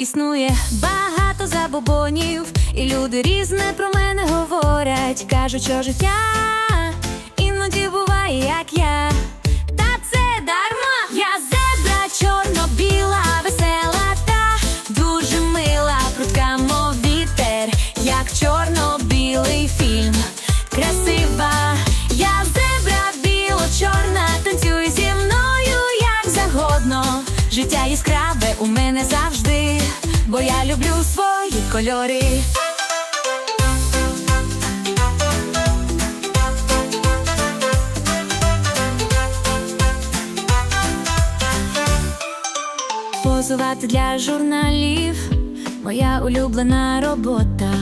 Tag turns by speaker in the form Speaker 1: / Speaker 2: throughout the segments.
Speaker 1: існує багато забобонів, і люди різне про мене говорять. Кажуть, що життя іноді буває, як я. Та це дарма. Я зебра чорно-біла, весела та дуже мила, прудка, мов вітер, як чорно-білий фільм. Красива, я зебра біло-чорна, танцюй зі мною як загодно. Життя яскраве у мене завжди, люблю свої кольори. Позувати для журналів моя улюблена робота,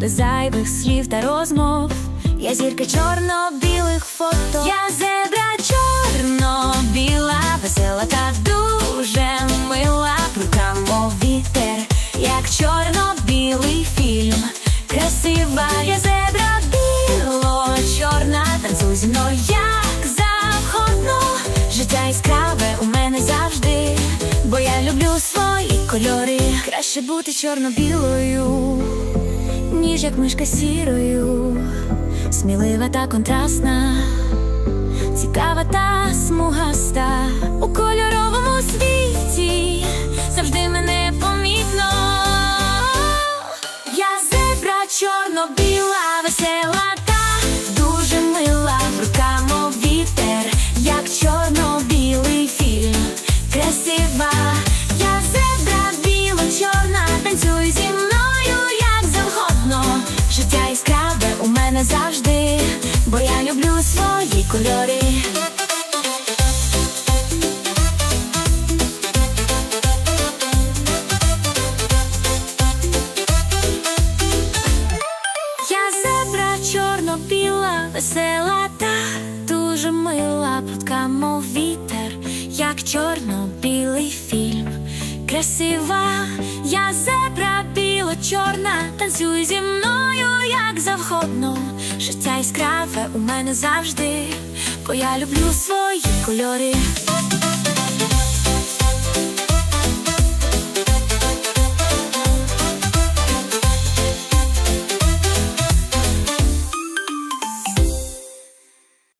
Speaker 1: без зайвих слів та розмов. Я зірка чорно-білих фото. Я зебра чорно-біла, мною як завгодно. Життя яскраве у мене завжди, бо я люблю свої кольори. Краще бути чорно-білою, ніж як мишка сірою, смілива та контрастна, цікава та смугаста у кольоровому свої кольори. Я зебра чорно-біла, весела та дуже мила, прудка, мов вітер, як чорно-білий фільм. Красива, я зебра біло-чорна, танцюй зі мною як завгодно. Життя яскраве у мене завжди, бо я люблю свої кольори.